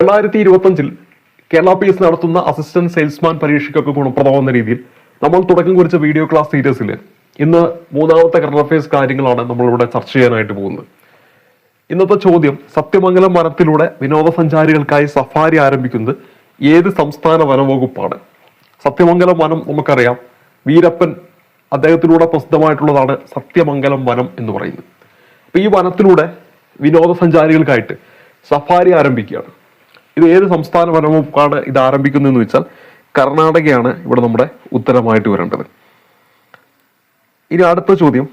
രണ്ടായിരത്തി ഇരുപത്തഞ്ചിൽ Kerala P S നടത്തുന്ന അസിസ്റ്റന്റ് സെയിൽസ്മാൻ പരീക്ഷയ്ക്കൊക്കെ ഗുണപ്രദമാകുന്ന രീതിയിൽ നമ്മൾ തുടക്കം കുറിച്ച വീഡിയോ ക്ലാസ് സീരീസിൽ ഇന്ന് മൂന്നാമത്തെ കറണ്ട് അഫയേഴ്സ് കാര്യങ്ങളാണ് നമ്മളിവിടെ ചർച്ച ചെയ്യാനായിട്ട് പോകുന്നത്. ഇന്നത്തെ ചോദ്യം സത്യമംഗലം വനത്തിലൂടെ വിനോദസഞ്ചാരികൾക്കായി സഫാരി ആരംഭിക്കുന്നത് ഏത് സംസ്ഥാന വനവകുപ്പാണ്? സത്യമംഗലം വനം നമുക്കറിയാം. വീരപ്പൻ അദ്ദേഹത്തിലൂടെ പ്രസിദ്ധമായിട്ടുള്ളതാണ് സത്യമംഗലം വനം എന്ന് പറയുന്നത്. അപ്പൊ ഈ വനത്തിലൂടെ വിനോദസഞ്ചാരികൾക്കായിട്ട് സഫാരി ആരംഭിക്കുകയാണ്. ഇത് ഏത് സംസ്ഥാന വനവകുപ്പാണ് ഇത് ആരംഭിക്കുന്നതെന്ന് വെച്ചാൽ കർണാടകയാണ് ഇവിടെ നമ്മുടെ ഉത്തരമായിട്ട് വരേണ്ടത്. ഇനി അടുത്ത ചോദ്യം.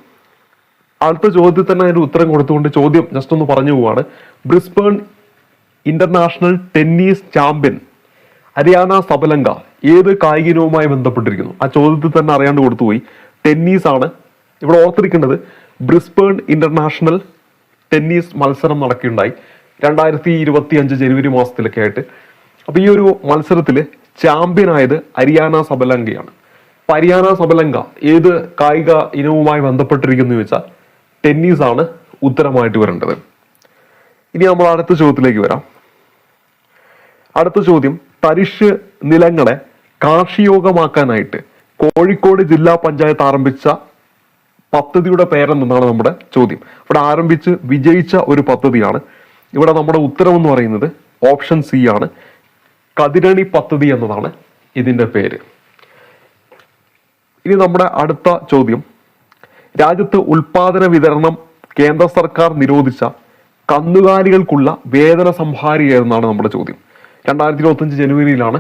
അടുത്ത ചോദ്യത്തിൽ തന്നെ അതിന് ഉത്തരം കൊടുത്തുകൊണ്ട് ചോദ്യം ജസ്റ്റ് ഒന്ന് പറഞ്ഞു പോവാണ്. Brisbane international tennis champion Aryna Sabalenka ഏത് കായിക ഇനവുമായി ബന്ധപ്പെട്ടിരിക്കുന്നു? ആ ചോദ്യത്തിൽ തന്നെ അറിയാണ്ട് കൊടുത്തുപോയി. ടെന്നീസ് ആണ് ഇവിടെ ഓർത്തിരിക്കേണ്ടത്. ബ്രിസ്ബേൺ ഇന്റർനാഷണൽ ടെന്നീസ് മത്സരം നടക്കുകയുണ്ടായി. രണ്ടായിരത്തി ഇരുപത്തി അഞ്ച് ജനുവരി മാസത്തിലൊക്കെ ആയിട്ട്. അപ്പൊ ഈ ഒരു മത്സരത്തിൽ ചാമ്പ്യൻ ആയത് ഹരിയാന സബലങ്കയാണ്. അപ്പൊ ഹരിയാന സബലങ്ക ഏത് കായിക ഇനവുമായി ബന്ധപ്പെട്ടിരിക്കുന്നു ചോദിച്ചാൽ ടെന്നീസ് ആണ് ഉത്തരമായിട്ട് വരേണ്ടത്. ഇനി നമ്മൾ അടുത്ത ചോദ്യത്തിലേക്ക് വരാം. അടുത്ത ചോദ്യം തരിശ് നിലങ്ങളെ കാർഷികമാക്കാനായിട്ട് കോഴിക്കോട് ജില്ലാ പഞ്ചായത്ത് ആരംഭിച്ച പദ്ധതിയുടെ പേരെന്തെന്നാണ് നമ്മുടെ ചോദ്യം. ഇവിടെ ആരംഭിച്ച് വിജയിച്ച ഒരു പദ്ധതിയാണ് ഇവിടെ നമ്മുടെ ഉത്തരം എന്ന് പറയുന്നത് ഓപ്ഷൻ സി ആണ്. കതിരണി പദ്ധതി എന്നതാണ് ഇതിന്റെ പേര്. ഇനി നമ്മുടെ അടുത്ത ചോദ്യം. രാജ്യത്ത് ഉൽപാദന വിതരണം കേന്ദ്ര സർക്കാർ നിരോധിച്ച കന്നുകാലികൾക്കുള്ള വേതന സംഹാരി എന്നാണ് നമ്മുടെ ചോദ്യം. രണ്ടായിരത്തി ഇരുപത്തഞ്ച് ജനുവരിയിലാണ്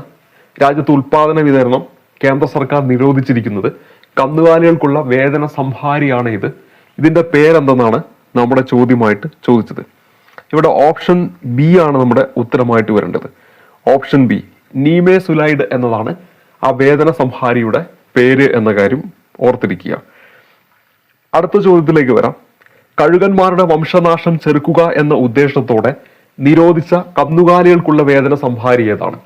രാജ്യത്ത് ഉൽപാദന വിതരണം കേന്ദ്ര സർക്കാർ നിരോധിച്ചിരിക്കുന്നത്. കന്നുകാലികൾക്കുള്ള വേതന സംഹാരിയാണ് ഇത്. ഇതിന്റെ പേരെന്തെന്നാണ് നമ്മുടെ ചോദ്യമായിട്ട് ചോദിച്ചത്. ഇവിടെ ഓപ്ഷൻ ബി ആണ് നമ്മുടെ ഉത്തരമായിട്ട് വരേണ്ടത്. ഓപ്ഷൻ ബി നീമേ സുലൈഡ് എന്നതാണ് ആ വേദന സംഹാരിയുടെ പേര് എന്ന കാര്യം ഓർത്തിരിക്കുക. അടുത്ത ചോദ്യത്തിലേക്ക് വരാം. കഴുകന്മാരുടെ വംശനാശം ചെറുക്കുക എന്ന ഉദ്ദേശത്തോടെ നിരോധിച്ച കന്നുകാലികൾക്കുള്ള വേദന സംഹാരി ഏതാണ്?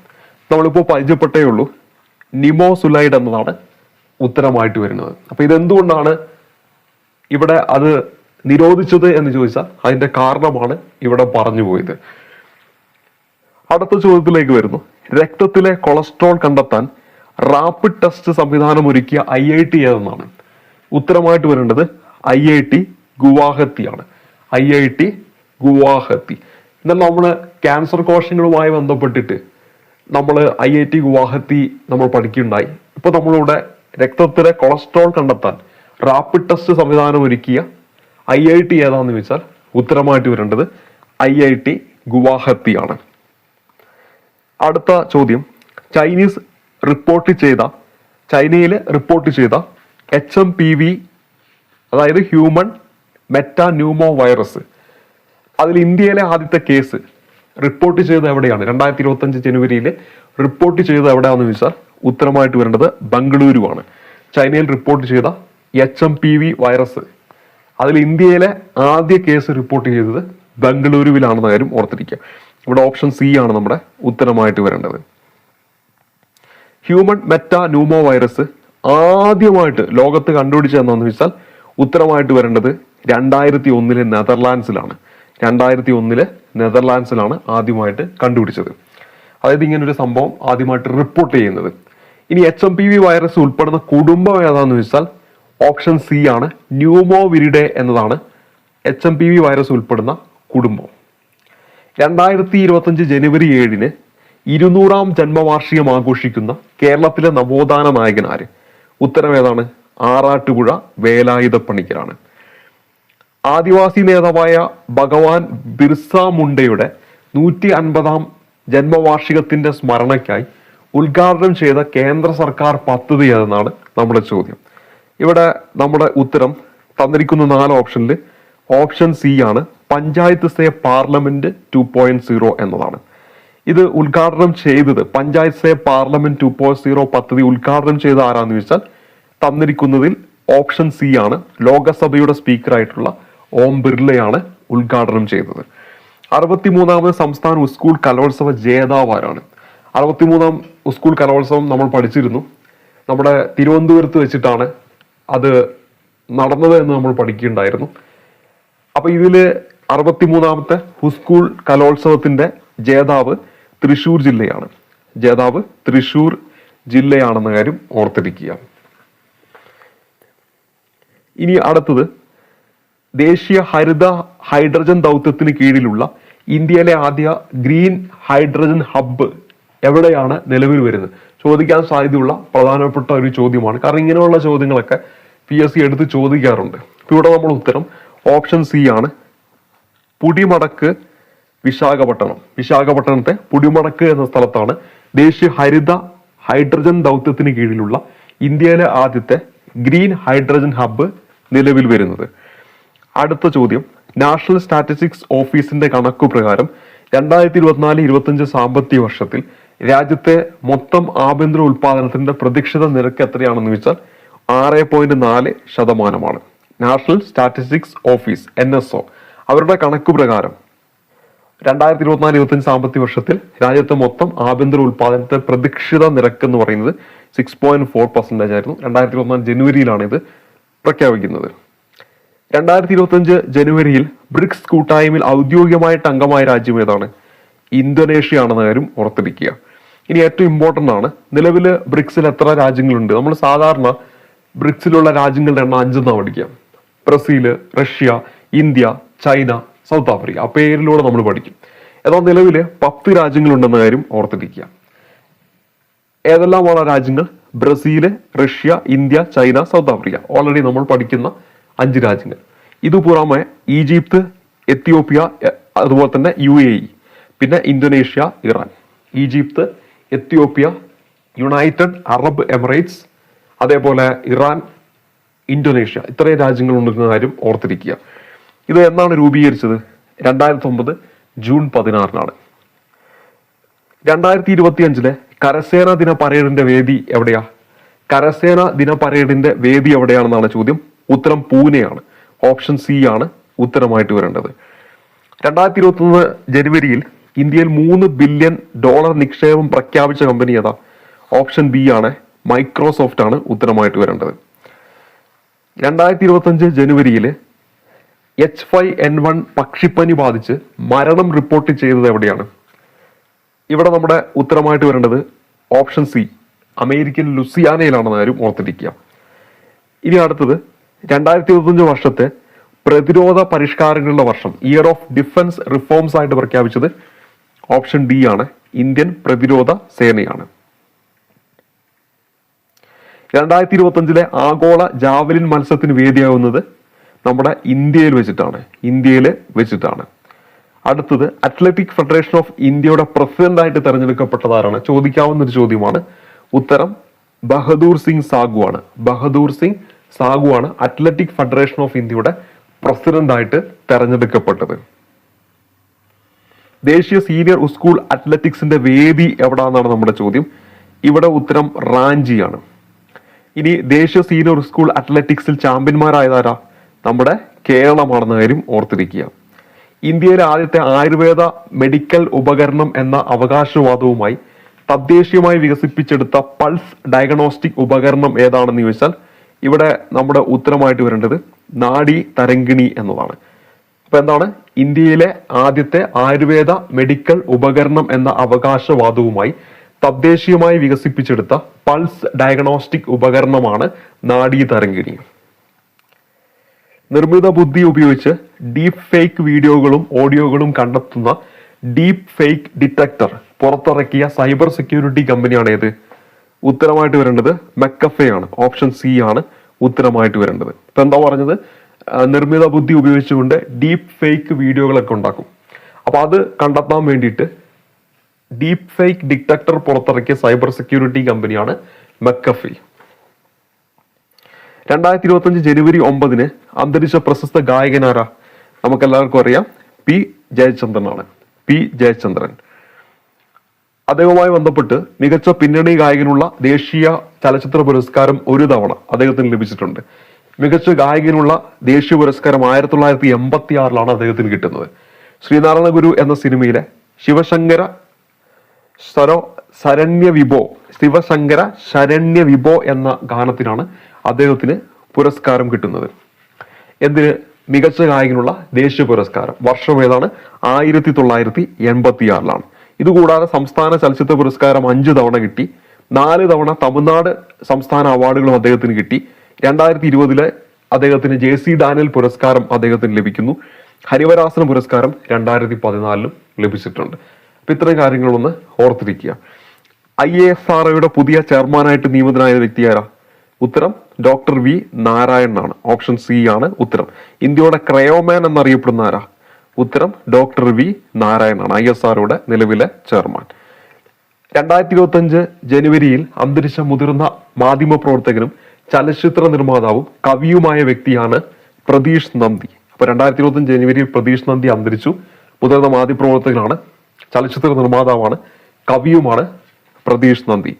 നമ്മളിപ്പോൾ പരിചയപ്പെട്ടേ ഉള്ളൂ. നിമോ സുലൈഡ് എന്നതാണ് ഉത്തരമായിട്ട് വരുന്നത്. അപ്പൊ ഇതെന്തുകൊണ്ടാണ് ഇവിടെ അത് നിരോധിച്ചത് എന്ന് ചോദിച്ചാൽ അതിന്റെ കാരണമാണ് ഇവിടെ പറഞ്ഞു പോയത്. അടുത്ത ചോദ്യത്തിലേക്ക് വരുന്നു. രക്തത്തിലെ കൊളസ്ട്രോൾ കണ്ടെത്താൻ റാപ്പിഡ് ടെസ്റ്റ് സംവിധാനം ഒരുക്കിയ ഐ ഐ ടി ഏതെന്നാണ്? ഉത്തരമായിട്ട് വരേണ്ടത് I I T ഗുവാഹത്തിയാണ്. I I T Guwahati. എന്നാൽ നമ്മൾ ക്യാൻസർ കോശങ്ങളുമായി ബന്ധപ്പെട്ടിട്ട് നമ്മൾ ഐ ഐ ടി ഗുവാഹത്തി നമ്മൾ പഠിക്കുകയുണ്ടായി. ഇപ്പൊ നമ്മളിവിടെ രക്തത്തിലെ കൊളസ്ട്രോൾ കണ്ടെത്താൻ റാപ്പിഡ് ടെസ്റ്റ് സംവിധാനം ഒരുക്കിയ ഐ ഐ ടി ഏതാണെന്ന് ചോദിച്ചാൽ ഉത്തരമായിട്ട് വരേണ്ടത് ഐ ഐ ടി ഗുവാഹത്തിയാണ്. അടുത്ത ചോദ്യം. ചൈനീസ് റിപ്പോർട്ട് ചെയ്ത ചൈനയിൽ റിപ്പോർട്ട് ചെയ്ത എച്ച് എം പി വി അതായത് ഹ്യൂമൺ മെറ്റാന്യൂമോ വൈറസ് അതിൽ ഇന്ത്യയിലെ ആദ്യത്തെ കേസ് റിപ്പോർട്ട് ചെയ്തത് എവിടെയാണ്? രണ്ടായിരത്തി ഇരുപത്തി അഞ്ച് ജനുവരിയിൽ റിപ്പോർട്ട് ചെയ്തത് എവിടെയാണെന്ന് ചോദിച്ചാൽ ഉത്തരമായിട്ട് വരേണ്ടത് ബംഗളൂരുവാണ്. ചൈനയിൽ റിപ്പോർട്ട് ചെയ്ത H M P V virus. അതിൽ ഇന്ത്യയിലെ ആദ്യ കേസ് റിപ്പോർട്ട് ചെയ്തത് ബംഗളൂരുവിലാണെന്ന കാര്യം ഓർത്തിരിക്കുക. ഇവിടെ ഓപ്ഷൻ സി ആണ് നമ്മുടെ ഉത്തരമായിട്ട് വരേണ്ടത്. ഹ്യൂമൻ മെറ്റാ ന്യൂമോ വൈറസ് ആദ്യമായിട്ട് ലോകത്ത് കണ്ടുപിടിച്ച കണ്ടുപിടിച്ചതെന്നു വെച്ചാൽ ഉത്തരമായിട്ട് വരേണ്ടത് രണ്ടായിരത്തി ഒന്നിലെ നെതർലാൻഡ്സിലാണ്. രണ്ടായിരത്തി ഒന്നിലെ നെതർലാൻഡ്സിലാണ് ആദ്യമായിട്ട് കണ്ടുപിടിച്ചത്. അതായത് ഇങ്ങനെ ഒരു സംഭവം ആദ്യമായിട്ട് റിപ്പോർട്ട് ചെയ്യുന്നത്. ഇനി H M P V virus ഉൾപ്പെടുന്ന കുടുംബം ഏതാണെന്ന് വെച്ചാൽ ഓപ്ഷൻ സി ആണ് ന്യൂമോവിരിഡെ എന്നതാണ് H M P V virus ഉൾപ്പെടുന്ന കുടുംബം. രണ്ടായിരത്തി ഇരുപത്തഞ്ച് ജനുവരി ഏഴിന് ഇരുന്നൂറാം ജന്മവാർഷികം ആഘോഷിക്കുന്ന കേരളത്തിലെ നവോത്ഥാന നായകനാര്? ആര് ഉത്തരം ഏതാണ്? ആറാട്ടുപുഴ വേലായുധ പണിക്കരാണ് ആദിവാസി നേതാവായ ഭഗവാൻ ബിർസ മുണ്ടയുടെ നൂറ്റി അൻപതാം ജന്മവാർഷികത്തിന്റെ സ്മരണയ്ക്കായി ഉദ്ഘാടനം ചെയ്ത കേന്ദ്ര സർക്കാർ പദ്ധതി ഏതെന്നാണ് നമ്മുടെ ചോദ്യം. ഇവിടെ നമ്മുടെ ഉത്തരം തന്നിരിക്കുന്ന നാല് ഓപ്ഷനിൽ ഓപ്ഷൻ സി ആണ്. Panchayat say parliament two point zero എന്നതാണ്. ഇത് ഉദ്ഘാടനം ചെയ്തത് panchayat say parliament two point zero പദ്ധതി ഉദ്ഘാടനം ചെയ്ത ആരാന്ന് ചോദിച്ചാൽ തന്നിരിക്കുന്നതിൽ ഓപ്ഷൻ സി ആണ്. ലോകസഭയുടെ സ്പീക്കറായിട്ടുള്ള ഓം ബിർളയാണ് ഉദ്ഘാടനം ചെയ്തത്. അറുപത്തിമൂന്നാമത് സംസ്ഥാന സ്കൂൾ കലോത്സവ ജേതാവ് ആരാണ്? അറുപത്തിമൂന്നാം സ്കൂൾ കലോത്സവം നമ്മൾ പഠിച്ചിരുന്നു. നമ്മുടെ തിരുവനന്തപുരത്ത് വെച്ചിട്ടാണ് അത് നടന്നത് എന്ന് നമ്മൾ പഠിക്കുകയുണ്ടായിരുന്നു. അപ്പോൾ ഇതിൽ അറുപത്തിമൂന്നാമത്തെ ഹുസ്കൂൾ കലോത്സവത്തിന്റെ ജേതാവ് തൃശൂർ ജില്ലയാണ്. ജേതാവ് തൃശൂർ ജില്ലയാണെന്ന കാര്യം ഓർത്തിരിക്കുക. ഇനി അടുത്തത് ദേശീയ ഹരിത ഹൈഡ്രജൻ ദൗത്യത്തിന് കീഴിലുള്ള ഇന്ത്യയിലെ ആദ്യ ഗ്രീൻ ഹൈഡ്രജൻ ഹബ്ബ് എവിടെയാണ് നിലവിൽ വരുന്നത്? ചോദിക്കാൻ സാധ്യതയുള്ള പ്രധാനപ്പെട്ട ഒരു ചോദ്യമാണ്. കാരണം ഇങ്ങനെയുള്ള ചോദ്യങ്ങളൊക്കെ പി എസ് സി എടുത്ത് ചോദിക്കാറുണ്ട്. ഇവിടെ നമ്മൾ ഉത്തരം ഓപ്ഷൻ സി ആണ്. പുടിമടക്ക് വിശാഖപട്ടണം. വിശാഖപട്ടണത്തെ പുടിമടക്ക് എന്ന സ്ഥലത്താണ് ദേശീയ ഹരിത ഹൈഡ്രജൻ ദൗത്യത്തിന് കീഴിലുള്ള ഇന്ത്യയിലെ ആദ്യത്തെ ഗ്രീൻ ഹൈഡ്രജൻ ഹബ്ബ് നിലവിൽ വരുന്നത്. അടുത്ത ചോദ്യം. നാഷണൽ സ്റ്റാറ്റിസ്റ്റിക്സ് ഓഫീസിന്റെ കണക്കു പ്രകാരം രണ്ടായിരത്തി ഇരുപത്തിനാല് ഇരുപത്തഞ്ച് സാമ്പത്തിക വർഷത്തിൽ രാജ്യത്തെ മൊത്തം ആഭ്യന്തര ഉൽപാദനത്തിന്റെ പ്രതീക്ഷിത നിരക്ക് എത്രയാണെന്ന് വെച്ചാൽ ആറ് പോയിന്റ് നാല് ശതമാനമാണ്. National statistics office N S O അവരുടെ കണക്ക് പ്രകാരം രണ്ടായിരത്തി ഇരുപത്തിനാല് ഇരുപത്തഞ്ച് സാമ്പത്തിക വർഷത്തിൽ രാജ്യത്തെ മൊത്തം ആഭ്യന്തര ഉൽപാദനത്തെ പ്രതീക്ഷിത നിരക്ക് എന്ന് പറയുന്നത് സിക്സ് പോയിന്റ് ഫോർ പെർസെന്റേജ് ആയിരുന്നു. രണ്ടായിരത്തി ഇരുപത്തിനാല് ജനുവരിയിലാണ് ഇത് പ്രഖ്യാപിക്കുന്നത്. രണ്ടായിരത്തി ഇരുപത്തഞ്ച് ജനുവരിയിൽ ബ്രിക്സ് കൂട്ടായ്മയിൽ ഔദ്യോഗികമായിട്ട് അംഗമായ രാജ്യം ഏതാണ്? ഇന്തോനേഷ്യ ആണെന്ന കാര്യം ഓർത്തിരിക്കുക ഇനി ഏറ്റവും ഇമ്പോർട്ടന്റ് ആണ്. നിലവിൽ ബ്രിക്സിൽ എത്ര രാജ്യങ്ങളുണ്ട്? നമ്മൾ സാധാരണ ബ്രിക്സിലുള്ള രാജ്യങ്ങളുടെ എണ്ണം അഞ്ചെന്നാണ് പഠിക്കുക. Brazil Russia India China South Africa. ആ പേരിലൂടെ നമ്മൾ പഠിക്കും. എന്നാൽ നിലവിൽ പത്ത് രാജ്യങ്ങളുണ്ടെന്ന കാര്യം ഓർത്തിരിക്കുക. ഏതെല്ലാമാണ് രാജ്യങ്ങൾ? Brazil Russia India China South Africa. Already നമ്മൾ പഠിക്കുന്ന അഞ്ച് രാജ്യങ്ങൾ. ഇത് പുറമെ ഈജിപ്ത് എത്യോപ്യ അതുപോലെ തന്നെ യു എ ഇ. പിന്നെ Indonesia Iran. Egypt Ethiopia United Arab Emirates അതേപോലെ ഇറാൻ ഇന്തോനേഷ്യ ഇത്രയും രാജ്യങ്ങൾ ഉണ്ടെന്ന കാര്യം ഓർത്തിരിക്കുക. ഇത് എന്നാണ് രൂപീകരിച്ചത്? രണ്ടായിരത്തി ഒമ്പത് ജൂൺ പതിനാറിനാണ്. രണ്ടായിരത്തി ഇരുപത്തി അഞ്ചിലെ കരസേന ദിന പരേഡിന്റെ വേദി എവിടെയാ? കരസേന ദിന പരേഡിന്റെ വേദി എവിടെയാണെന്നാണ് ചോദ്യം. ഉത്തരം പൂനെയാണ്. ഓപ്ഷൻ സി ആണ് ഉത്തരമായിട്ട് വരേണ്ടത്. രണ്ടായിരത്തി ഇരുപത്തി ജനുവരിയിൽ ഇന്ത്യയിൽ മൂന്ന് ബില്യൺ ഡോളർ നിക്ഷേപം പ്രഖ്യാപിച്ച കമ്പനി ഏതാ? ഓപ്ഷൻ ബി ആണ്. മൈക്രോസോഫ്റ്റ് ആണ് ഉത്തരമായിട്ട് വരേണ്ടത്. രണ്ടായിരത്തി ഇരുപത്തി അഞ്ച് ജനുവരിയിൽ എച്ച് ഫൈവ് എൻ വൺ പക്ഷിപ്പനി ബാധിച്ച് മരണം റിപ്പോർട്ട് ചെയ്തത് എവിടെയാണ്? ഇവിടെ നമ്മുടെ ഉത്തരമായിട്ട് വരേണ്ടത് ഓപ്ഷൻ സി അമേരിക്കൻ ലുസിയാനയിലാണെന്ന് കാര്യം ഓർത്തിരിക്കുക. ഇനി അടുത്തത് രണ്ടായിരത്തി ഇരുപത്തഞ്ച് വർഷത്തെ പ്രതിരോധ പരിഷ്കാരങ്ങളുടെ വർഷം ഇയർ ഓഫ് ഡിഫൻസ് റിഫോംസ് ആയിട്ട് പ്രഖ്യാപിച്ചത് ഓപ്ഷൻ ഡി ആണ് ഇന്ത്യൻ പ്രതിരോധ സേനയാണ്. രണ്ടായിരത്തി ഇരുപത്തഞ്ചിലെ ആഗോള ജാവലിൻ മത്സരത്തിന് വേദിയാവുന്നത് നമ്മുടെ ഇന്ത്യയിൽ വെച്ചിട്ടാണ് ഇന്ത്യയിൽ വെച്ചിട്ടാണ്. അടുത്തത് അത്ലറ്റിക് ഫെഡറേഷൻ ഓഫ് ഇന്ത്യയുടെ പ്രസിഡന്റ് ആയിട്ട് തെരഞ്ഞെടുക്കപ്പെട്ടതാരാണ്? ചോദിക്കാവുന്ന ഒരു ചോദ്യമാണ്. ഉത്തരം ബഹദൂർ സിംഗ് സാഗു ആണ്. ബഹദൂർ സിംഗ് സാഗു ആണ് അത്ലറ്റിക് ഫെഡറേഷൻ ഓഫ് ഇന്ത്യയുടെ പ്രസിഡന്റ് ആയിട്ട് തെരഞ്ഞെടുക്കപ്പെട്ടത്. ദേശീയ സീനിയർ സ്കൂൾ അത്ലറ്റിക്സിന്റെ വേദി എവിടാന്നാണ് നമ്മുടെ ചോദ്യം. ഇവിടെ ഉത്തരം റാഞ്ചിയാണ്. ഇനി ദേശീയ സീനിയർ സ്കൂൾ അത്ലറ്റിക്സിൽ ചാമ്പ്യന്മാരായതാരാ? നമ്മുടെ കേരളമാണെന്ന കാര്യം ഓർത്തിരിക്കുക. ഇന്ത്യയിലെ ആദ്യത്തെ ആയുർവേദ മെഡിക്കൽ ഉപകരണം എന്ന അവകാശവാദവുമായി തദ്ദേശീയമായി വികസിപ്പിച്ചെടുത്ത പൾസ് ഡയഗ്നോസ്റ്റിക് ഉപകരണം ഏതാണെന്ന് ചോദിച്ചാൽ ഇവിടെ നമ്മുടെ ഉത്തരമായിട്ട് വരേണ്ടത് നാഡി തരങ്കിണി എന്നതാണ്. അപ്പൊ എന്താണ്? ഇന്ത്യയിലെ ആദ്യത്തെ ആയുർവേദ മെഡിക്കൽ ഉപകരണം എന്ന അവകാശവാദവുമായി തദ്ദേശീയമായി വികസിപ്പിച്ചെടുത്ത പൾസ് ഡയഗ്നോസ്റ്റിക് ഉപകരണമാണ് നാഡീ തരംഗിണി. നിർമ്മിത ബുദ്ധി ഉപയോഗിച്ച് ഡീപ് ഫേക്ക് വീഡിയോകളും ഓഡിയോകളും കണ്ടെത്തുന്ന ഡീപ് ഫേക്ക് ഡിറ്റക്ടർ പുറത്തിറക്കിയ സൈബർ സെക്യൂരിറ്റി കമ്പനിയാണ് ഏത്? ഉത്തരമായിട്ട് വരേണ്ടത് മെക്കഫേ ആണ് ഓപ്ഷൻ സി ആണ് ഉത്തരമായിട്ട് വരേണ്ടത്. ഇപ്പൊ എന്താ പറഞ്ഞത്? നിർമ്മിത ബുദ്ധി ഉപയോഗിച്ചുകൊണ്ട് ഡീപ്പ് ഫേക്ക് വീഡിയോകളൊക്കെ ഉണ്ടാക്കും. അപ്പോൾ അത് കണ്ടെത്താൻ വേണ്ടിയിട്ട് ഡീപ്പ് ഫേക്ക് ഡിറ്റക്ടർ പുറത്തിറക്കിയ സൈബർ സെക്യൂരിറ്റി കമ്പനിയാണ് മെക്കഫി രണ്ടായിരത്തി ഇരുപത്തി അഞ്ച് ജനുവരി ഒമ്പതിന് അന്തരിച്ച പ്രശസ്ത ഗായകനാരാ നമുക്കെല്ലാവർക്കും അറിയാം. പി ജയചന്ദ്രനാണ്. പി ജയചന്ദ്രൻ. അദ്ദേഹവുമായി ബന്ധപ്പെട്ട് മികച്ച പിന്നണി ഗായകനുള്ള ദേശീയ ചലച്ചിത്ര പുരസ്കാരം ഒരു തവണ അദ്ദേഹത്തിന് ലഭിച്ചിട്ടുണ്ട്. മികച്ച ഗായകനുള്ള ദേശീയ പുരസ്കാരം ആയിരത്തി തൊള്ളായിരത്തി എൺപത്തി ആറിലാണ് അദ്ദേഹത്തിന് കിട്ടുന്നത്. ശ്രീനാരായണ ഗുരു എന്ന സിനിമയിലെ ശിവശങ്കര സരോ ശരണ്യ വിഭോ ശിവശങ്കര ശരണ്യ വിഭോ എന്ന ഗാനത്തിനാണ് അദ്ദേഹത്തിന് പുരസ്കാരം കിട്ടുന്നത്. എന്തിന്? മികച്ച ഗായകനുള്ള ദേശീയ പുരസ്കാരം. വർഷം ഏതാണ്? ആയിരത്തി തൊള്ളായിരത്തി എൺപത്തി ആറിലാണ് ഇതുകൂടാതെ സംസ്ഥാന ചലച്ചിത്ര പുരസ്കാരം അഞ്ച് തവണ കിട്ടി. നാല് തവണ തമിഴ്നാട് സംസ്ഥാന അവാർഡുകളും അദ്ദേഹത്തിന് കിട്ടി. രണ്ടായിരത്തി ഇരുപതിലെ അദ്ദേഹത്തിന് ജെ സി ഡാനിയൽ പുരസ്കാരം അദ്ദേഹത്തിന് ലഭിക്കുന്നു. ഹരിവരാസന പുരസ്കാരം രണ്ടായിരത്തി പതിനാലിലും ലഭിച്ചിട്ടുണ്ട്. അപ്പൊ ഇത്രയും കാര്യങ്ങളൊന്ന് ഓർത്തിരിക്കുക. ഐ എ എസ് ആർ ഒയുടെ പുതിയ ചെയർമാനായിട്ട് നിയമിതനായ വ്യക്തി ആരാ? ഉത്തരം ഡോക്ടർ വി നാരായണനാണ് ഓപ്ഷൻ സി ആണ് ഉത്തരം. ഇന്ത്യയുടെ ക്രയോമാൻ എന്നറിയപ്പെടുന്ന ആരാ? ഉത്തരം ഡോക്ടർ വി നാരായണനാണ് ഐ എസ് ആർഒയുടെ നിലവിലെ ചെയർമാൻ. രണ്ടായിരത്തി ഇരുപത്തി അഞ്ച് ജനുവരിയിൽ അന്തരിച്ച മുതിർന്ന മാധ്യമ പ്രവർത്തകനും ചലച്ചിത്ര നിർമ്മാതാവും കവിയുമായ വ്യക്തിയാണ് പ്രതീഷ് നന്ദി. അപ്പൊ രണ്ടായിരത്തി ഇരുപത്തി ജനുവരിയിൽ പ്രതീഷ് നന്ദി അന്തരിച്ചു. മുതിർന്ന മാധ്യമ പ്രവർത്തകനാണ് ചലച്ചിത്ര നിർമ്മാതാവാണ് കവിയുമാണ് പ്രതീഷ് നന്ദി.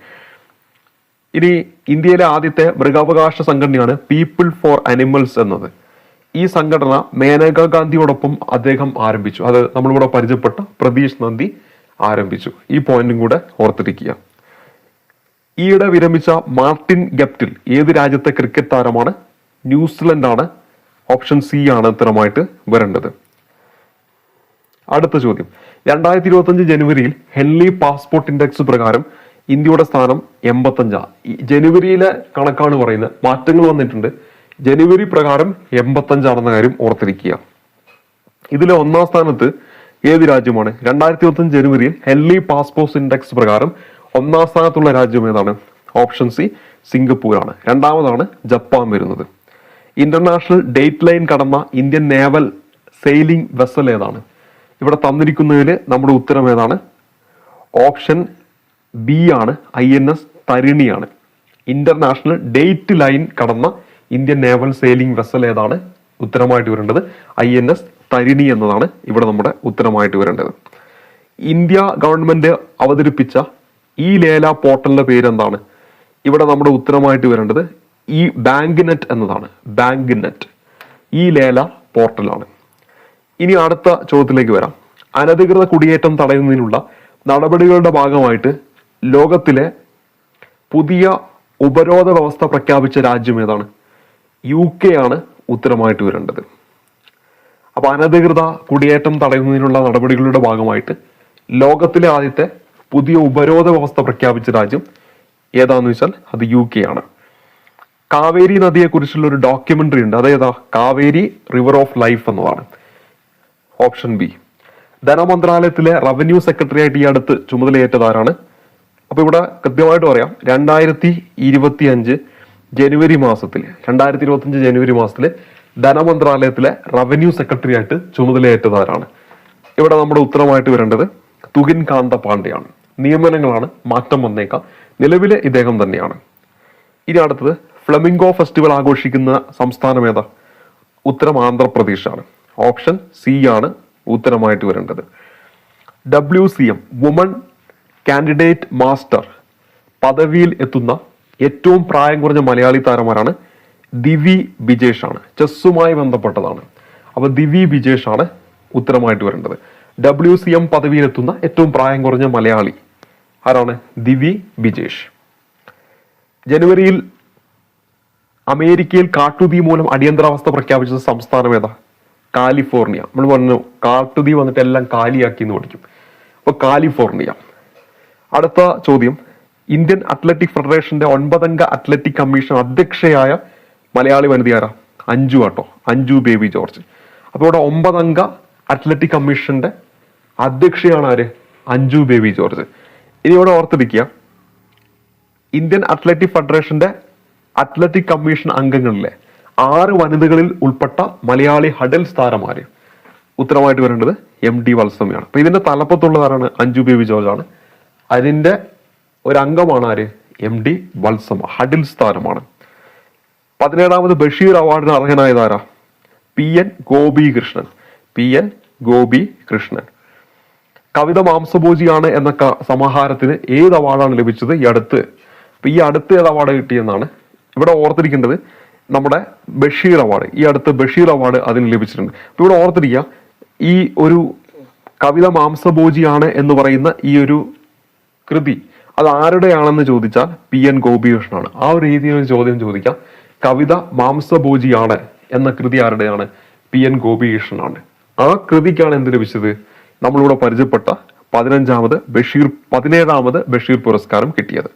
ഇനി ഇന്ത്യയിലെ ആദ്യത്തെ മൃഗാവകാശ സംഘടനയാണ് പീപ്പിൾ ഫോർ അനിമൽസ് എന്നത്. ഈ സംഘടന മേനക ഗാന്ധിയോടൊപ്പം അദ്ദേഹം ആരംഭിച്ചു. അത് നമ്മളിവിടെ പരിചയപ്പെട്ട പ്രതീഷ് നന്ദി ആരംഭിച്ചു. ഈ പോയിന്റും കൂടെ ഓർത്തിരിക്കുക. ഈയിടെ വിരമിച്ച മാർട്ടിൻ ഗപ്റ്റിൽ ഏത് രാജ്യത്തെ ക്രിക്കറ്റ് താരമാണ്? ന്യൂസിലൻഡ് ആണ് ഓപ്ഷൻ സി ആണ് ഉത്തരമായിട്ട് വരേണ്ടത്. അടുത്ത ചോദ്യം. രണ്ടായിരത്തി ഇരുപത്തി അഞ്ച് ജനുവരിയിൽ ഹെൻലി പാസ്പോർട്ട് ഇൻഡെക്സ് പ്രകാരം ഇന്ത്യയുടെ സ്ഥാനം എൺപത്തഞ്ചാ ഈ ജനുവരിയിലെ കണക്കാണ് പറയുന്നത്. മാറ്റങ്ങൾ വന്നിട്ടുണ്ട്. ജനുവരി പ്രകാരം എൺപത്തഞ്ചാണെന്ന കാര്യം ഓർത്തിരിക്കുക. ഇതിലെ ഒന്നാം സ്ഥാനത്ത് ഏത് രാജ്യമാണ്? രണ്ടായിരത്തി ഇരുപത്തി അഞ്ച് ജനുവരിയിൽ ഹെൻലി പാസ്പോർട്ട് ഇൻഡെക്സ് പ്രകാരം ഒന്നാം സ്ഥാനത്തുള്ള രാജ്യം ഏതാണ്? ഓപ്ഷൻ സി സിംഗപ്പൂരാണ്. രണ്ടാമതാണ് ജപ്പാൻ വരുന്നത്. ഇന്റർനാഷണൽ ഡേറ്റ് ലൈൻ കടന്ന ഇന്ത്യൻ നേവൽ സെയിലിംഗ് വെസൽ ഏതാണ്? ഇവിടെ തന്നിരിക്കുന്നതിൽ നമ്മുടെ ഉത്തരം ഏതാണ്? ഓപ്ഷൻ ബി ആണ് ഐ എൻ എസ് തരിണിയാണ്. ഇന്റർനാഷണൽ ഡേറ്റ് ലൈൻ കടന്ന ഇന്ത്യൻ നേവൽ സെയിലിംഗ് വെസൽ ഏതാണ്? ഉത്തരമായിട്ട് വരേണ്ടത് ഐ എൻ എസ് തരിണി എന്നതാണ് ഇവിടെ നമ്മുടെ ഉത്തരമായിട്ട് വരേണ്ടത്. ഇന്ത്യ ഗവൺമെന്റ് അവതരിപ്പിച്ച ഈ ലേല പോർട്ടലിന്റെ പേര് എന്താണ് ഇവിടെ നമ്മുടെ ഉത്തരമായിട്ട് വരേണ്ടത് ഈ ബാങ്ക് നെറ്റ് എന്നതാണ്. ബാങ്ക് നെറ്റ് ഈ ലേല പോർട്ടലാണ്. ഇനി അടുത്ത ചോദ്യത്തിലേക്ക് വരാം. അനധികൃത കുടിയേറ്റം തടയുന്നതിനുള്ള നടപടികളുടെ ഭാഗമായിട്ട് ലോകത്തിലെ പുതിയ ഉപരോധ വ്യവസ്ഥ പ്രഖ്യാപിച്ച രാജ്യം ഏതാണ്? യു കെ ആണ് ഉത്തരമായിട്ട് വരേണ്ടത്. അപ്പോൾ അനധികൃത കുടിയേറ്റം തടയുന്നതിനുള്ള നടപടികളുടെ ഭാഗമായിട്ട് ലോകത്തിലെ ആദ്യത്തെ പുതിയ ഉപരോധ വ്യവസ്ഥ പ്രഖ്യാപിച്ച രാജ്യം ഏതാന്ന് വെച്ചാൽ അത് യു കെ ആണ് കാവേരി നദിയെക്കുറിച്ചുള്ള ഒരു ഡോക്യുമെന്ററി ഉണ്ട്. അതേതാ കാവേരി റിവർ ഓഫ് ലൈഫ് എന്നതാണ് ഓപ്ഷൻ ബി ധനമന്ത്രാലയത്തിലെ റവന്യൂ സെക്രട്ടറി ആയിട്ട് ഈ അടുത്ത് ചുമതലയേറ്റതാരാണ് അപ്പോൾ ഇവിടെ കൃത്യമായിട്ട് പറയാം. രണ്ടായിരത്തി ഇരുപത്തി അഞ്ച് ജനുവരി മാസത്തിൽ രണ്ടായിരത്തി ഇരുപത്തി അഞ്ച് ജനുവരി മാസത്തിൽ ധനമന്ത്രാലയത്തിലെ റവന്യൂ സെക്രട്ടറി ആയിട്ട് ചുമതലയേറ്റതാരാണ് ഇവിടെ നമ്മുടെ ഉത്തരമായിട്ട് വരേണ്ടത് തുകിൻ കാന്ത പാണ്ഡെയാണ് നിയമനങ്ങളാണ് മാറ്റം വന്നേക്കാം. നിലവിലെ ഇദ്ദേഹം തന്നെയാണ്. ഇനി അടുത്തത് ഫ്ലമിംഗോ ഫെസ്റ്റിവൽ ആഘോഷിക്കുന്ന സംസ്ഥാനം ഏതാ? ഉത്തരം ആന്ധ്രാപ്രദേശാണ്. ഓപ്ഷൻ സി ആണ് ഉത്തരമായിട്ട് വരേണ്ടത്. W C M woman candidate master പദവിയിൽ എത്തുന്ന ഏറ്റവും പ്രായം കുറഞ്ഞ മലയാളി താരമാരാണ് ദിവി ബിജേഷ് ആണ് ചെസ്സുമായി ബന്ധപ്പെട്ടതാണ്. അപ്പോൾ ദിവി ബിജേഷ് ആണ് ഉത്തരമായിട്ട് വരേണ്ടത്. ഡബ്ല്യു സി എം പദവിയിലെത്തുന്ന ഏറ്റവും പ്രായം കുറഞ്ഞ മലയാളി ആരാണ്? ദിവി ബിജേഷ്. ജനുവരിയിൽ അമേരിക്കയിൽ കാട്ടുതീ മൂലം അടിയന്തരാവസ്ഥ പ്രഖ്യാപിച്ച സംസ്ഥാനം ഏതാ? കാലിഫോർണിയ. നമ്മൾ പറഞ്ഞു കാട്ടുതീ വന്നിട്ട് എല്ലാം കാലിയാക്കി എന്ന് പഠിക്കും. അപ്പൊ കാലിഫോർണിയ. അടുത്ത ചോദ്യം. ഇന്ത്യൻ അത്ലറ്റിക് ഫെഡറേഷന്റെ ഒൻപതംഗ അത്ലറ്റിക് കമ്മീഷൻ അധ്യക്ഷയായ മലയാളി വനിത ആരാ? അഞ്ജു ആട്ടോ. അഞ്ജു ബേബി ജോർജ്. അപ്പൊ ഇവിടെ ഒമ്പതംഗ അത്ലറ്റിക് കമ്മീഷന്റെ അധ്യക്ഷയാണ് ആര്? അഞ്ജു ബേബി ജോർജ്. ഇനി ഇവിടെ ഓർത്തിരിക്കുക. ഇന്ത്യൻ അത്ലറ്റിക് ഫെഡറേഷന്റെ അത്ലറ്റിക് കമ്മീഷൻ അംഗങ്ങളിലെ ആറ് വനിതകളിൽ ഉൾപ്പെട്ട മലയാളി ഹഡൽസ് താരമാര്. ഉത്തരമായിട്ട് വരേണ്ടത് എം ഡി വത്സമയാണ് അപ്പൊ ഇതിന്റെ തലപ്പത്തുള്ളതാരാണ് അഞ്ജു ബേബി ജോർജ് ആണ് അതിന്റെ ഒരു അംഗമാണ് ആര്? എം ഡി വത്സമ ഹഡിൽസ് താരമാണ്. പതിനേഴാമത് ബഷീർ അവാർഡിന് അർഹനായതാരാ? P N Gopi Krishnan P N Gopi Krishnan കവിത മാംസഭോജിയാണ് എന്ന സമാഹാരത്തിന് ഏത് അവാർഡാണ് ലഭിച്ചത്? ഈ അടുത്ത്. ഈ അടുത്ത് ഏത് അവാർഡ് കിട്ടിയെന്നാണ് ഇവിടെ ഓർത്തിരിക്കേണ്ടത്. നമ്മുടെ ബഷീർ അവാർഡ്. ഈ അടുത്ത് ബഷീർ അവാർഡ് അതിന് ലഭിച്ചിട്ടുണ്ട്. അപ്പൊ ഇവിടെ ഓർത്തിരിക്കുക. ഈ ഒരു കവിത മാംസഭോജിയാണ് എന്ന് പറയുന്ന ഈ ഒരു കൃതി അത് ആരുടെയാണെന്ന് ചോദിച്ചാൽ പി എൻ ഗോപികൃഷ്ണനാണ്. ആ ഒരു രീതിയിൽ ഒരു ചോദ്യം ചോദിക്കാം. കവിത മാംസഭോജിയാണ് എന്ന കൃതി ആരുടെയാണ്? പി എൻ ഗോപികൃഷ്ണനാണ്. ആ കൃതിക്കാണ് എന്ത് ലഭിച്ചത്? നമ്മളിവിടെ പരിചയപ്പെട്ട പതിനഞ്ചാമത് ബഷീർ പതിനേഴാമത് ബഷീർ പുരസ്കാരം കിട്ടിയത്.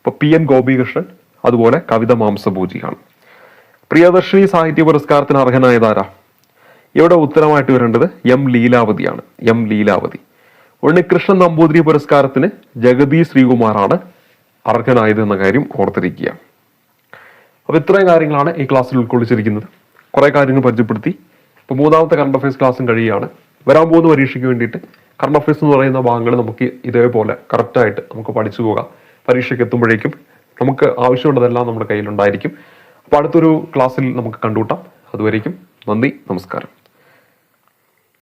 ഇപ്പൊ പി എൻ ഗോപികൃഷ്ണൻ അതുപോലെ കവിത മാംസഭൂജിയാണ്. പ്രിയദർശിനി സാഹിത്യ പുരസ്കാരത്തിന് അർഹനായതാരാ? ഇവിടെ ഉത്തരമായിട്ട് വരേണ്ടത് എം ലീലാവതിയാണ് എം ലീലാവതി. ഉണ്ണികൃഷ്ണൻ നമ്പൂതിരി പുരസ്കാരത്തിന് ജഗതി ശ്രീകുമാറാണ് അർഹനായത് എന്ന കാര്യം ഓർത്തിരിക്കുക. അപ്പൊ ഇത്രയും കാര്യങ്ങളാണ് ഈ ക്ലാസ്സിൽ ഉൾക്കൊള്ളിച്ചിരിക്കുന്നത്. കുറെ കാര്യങ്ങൾ പരിചയപ്പെടുത്തി. ഇപ്പൊ മൂന്നാമത്തെ കറണ്ട് അഫയേഴ്സ് ക്ലാസ്സും കഴിയുകയാണ്. വരാൻ പോകുന്ന പരീക്ഷയ്ക്ക് വേണ്ടിയിട്ട് കറണ്ട് അഫയേഴ്സ് എന്ന് പറയുന്ന ഭാഗങ്ങൾ നമുക്ക് ഇതേപോലെ കറക്റ്റായിട്ട് നമുക്ക് പഠിച്ചു പോകാം. പരീക്ഷയ്ക്ക് എത്തുമ്പോഴേക്കും നമുക്ക് ആവശ്യമുള്ളതെല്ലാം നമ്മുടെ കയ്യിലുണ്ടായിരിക്കും. അപ്പോൾ അടുത്തൊരു ക്ലാസ്സിൽ നമുക്ക് കണ്ടുകൂട്ടാം അതുവരേക്കും നന്ദി നമസ്കാരം.